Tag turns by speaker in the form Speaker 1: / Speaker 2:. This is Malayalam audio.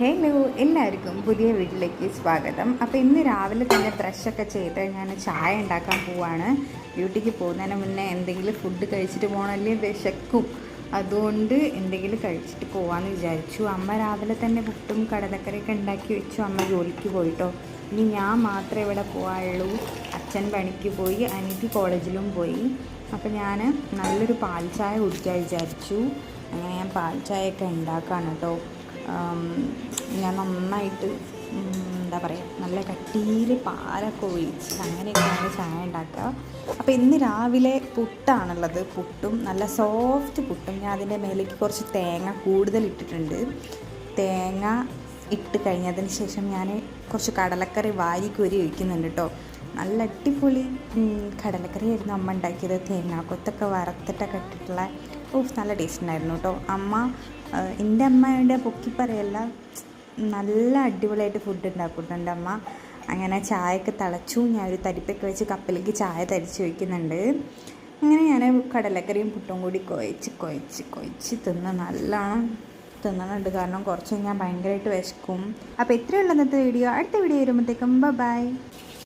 Speaker 1: ഹലോ എല്ലാവർക്കും പുതിയ വീട്ടിലേക്ക് സ്വാഗതം. അപ്പോൾ ഇന്ന് രാവിലെ തന്നെ ബ്രഷൊക്കെ ചെയ്ത് ഞാൻ ചായ ഉണ്ടാക്കാൻ പോവാണ്. ഡ്യൂട്ടിക്ക് പോകുന്നതിന് മുന്നേ എന്തെങ്കിലും ഫുഡ് കഴിച്ചിട്ട് പോകണമല്ലേ വിശക്കും. അതുകൊണ്ട് എന്തെങ്കിലും കഴിച്ചിട്ട് പോകാമെന്ന് വിചാരിച്ചു. അമ്മ രാവിലെ തന്നെ പുട്ടും കടലക്കറിയൊക്കെ ഉണ്ടാക്കി വെച്ചു. അമ്മ ജോലിക്ക് പോയിട്ടോ. ഇനി ഞാൻ മാത്രമേ ഇവിടെ പോകാനുള്ളൂ അച്ഛൻ പണിക്ക് പോയി അനിയത്തി കോളേജിലും പോയി. അപ്പോൾ ഞാൻ നല്ലൊരു പാൽ ചായ കുടിക്കാൻ വിചാരിച്ചു. അങ്ങനെ ഞാൻ പാൽ ചായയൊക്കെ ഉണ്ടാക്കാണ് കേട്ടോ. ഞാൻ നന്നായിട്ട് എന്താ പറയുക നല്ല കട്ടിയിൽ പാലൊക്കെ ഒഴിച്ച് അങ്ങനെയൊക്കെയാണ് ചായ ഉണ്ടാക്കുക. അപ്പോൾ ഇന്ന് രാവിലെ പുട്ടാണുള്ളത്. പുട്ടും നല്ല സോഫ്റ്റ് പുട്ടും. ഞാൻ അതിന്റെ മേലേക്ക് കുറച്ച് തേങ്ങ കൂടുതൽ ഇട്ടിട്ടുണ്ട്. തേങ്ങ ഇട്ട് കഴിഞ്ഞതിന് ശേഷം ഞാൻ കുറച്ച് കടലക്കറി വാരി കോരി ഒഴിക്കുന്നുണ്ട് കേട്ടോ നല്ല അടിപൊളി കടലക്കറി ആയിരുന്നു അമ്മ ഉണ്ടാക്കിയത്. തേങ്ങാക്കൊത്തൊക്കെ വറുത്തിട്ടൊക്കെ ഇട്ടിട്ടുള്ള ഓഫ് നല്ല ടേസ്റ്റ് ഉണ്ടായിരുന്നു കേട്ടോ അമ്മ എന്റെ അമ്മയുടെ പൊക്കി പറയല്ല നല്ല അടിപൊളിയായിട്ട് ഫുഡ് ഉണ്ടാക്കുന്നുണ്ട് എന്റെ അമ്മ. അങ്ങനെ ചായയൊക്കെ തിളച്ചു ഞാൻ ഒരു തരിപ്പൊക്കെ വെച്ച് കപ്പിലേക്ക് ചായ തരിച്ച് വയ്ക്കുന്നുണ്ട് അങ്ങനെ ഞാൻ കടലക്കറിയും പുട്ടും കൂടി കുഴച്ച് കുഴച്ച് കുഴച്ച് തിന്ന് നല്ലോണം തിന്നുന്നുണ്ട് കാരണം കുറച്ച് ഞാൻ ഭയങ്കരമായിട്ട് വിശക്കും. അപ്പോൾ ഇത്രയുള്ള ഇന്നത്തെ വീഡിയോ അടുത്ത വീഡിയോ വരുമ്പോഴത്തേക്കും ബൈ